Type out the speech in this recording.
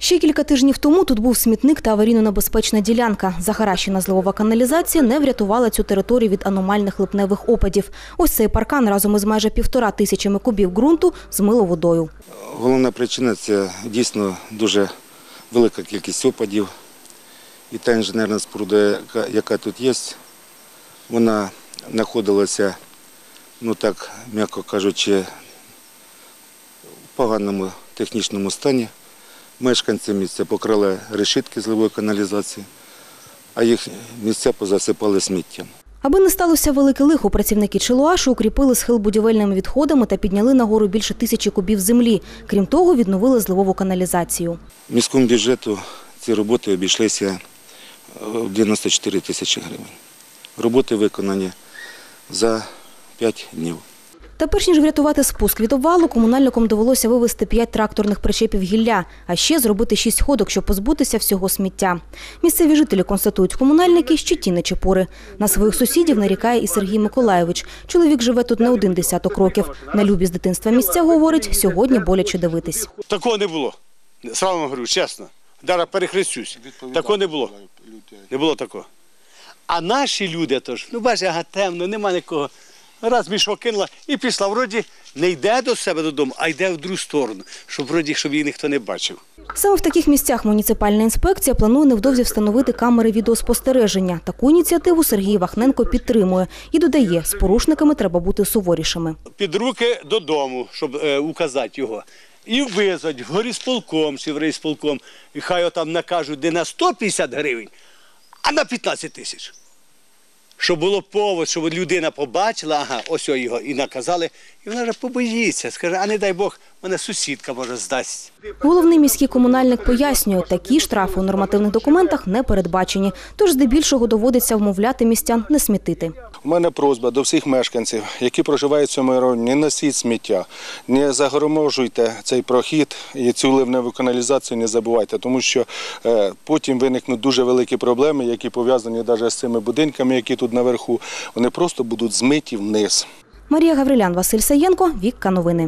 Ще кілька тижнів тому тут був смітник та аварійно-небезпечна ділянка. Захаращена зливова каналізація не врятувала цю територію від аномальних липневих опадів. Ось цей паркан разом із майже півтора тисячами кубів ґрунту змило водою. Головна причина це дійсно дуже велика кількість опадів. І та інженерна споруда, яка, тут є, вона знаходилася, ну так, м'яко кажучи, в поганому технічному стані. Мешканці місця покрали решітки зливої каналізації, а їх місця позасипали сміттям. Аби не сталося велике лихо, працівники Челуашу укріпили схил будівельними відходами та підняли нагору більше тисячі кубів землі. Крім того, відновили зливову каналізацію. Міському бюджету ці роботи обійшлися е, в 94 тисячі гривень. Роботи виконані за 5 днів. Та перш ніж врятувати спуск від обвалу, комунальникам довелося вивезти п'ять тракторних причепів гілля, а ще зробити шість ходок, щоб позбутися всього сміття. Місцеві жителі констатують комунальники, що ті не чепури. На своїх сусідів нарікає і Сергій Миколайович. Чоловік живе тут не один десяток років. На любі з дитинства місця, говорить, сьогодні боляче дивитись. Такого не було. Сразу говорю, чесно. Зараз перехрестюсь. Такого не було. Не було такого. А наші люди тож, ну бачиш, ага, темно, нема нікого. Раз мішок кинула і пішла. Вроді не йде до себе додому, а йде в другу сторону, щоб вроді щоб її ніхто не бачив. Саме в таких місцях муніципальна інспекція планує невдовзі встановити камери відеоспостереження. Таку ініціативу Сергій Вахненко підтримує і додає, з порушниками треба бути суворішими. Під руки додому, щоб е, указати його. І визвать в горісполком чи в райсполком. І хай отам накажуть не на 150 гривень, а на 15 тисяч. Щоб було повод, щоб людина побачила, ага, ось його і наказали, і вона вже побоїться. Скаже, а не дай Бог, мене сусідка може здасть. Головний міський комунальник пояснює, такі штрафи у нормативних документах не передбачені, тож здебільшого доводиться вмовляти містян не смітити. У мене просьба до всіх мешканців, які проживають в цьому районі, не носіть сміття, не загроможуйте цей прохід і цю ливневу каналізацію не забувайте, тому що е, потім виникнуть дуже великі проблеми, які пов'язані навіть з цими будинками, які тут наверху. Вони просто будуть змиті вниз. Марія Гаврилян, Василь Саєнко, Вікка Новини.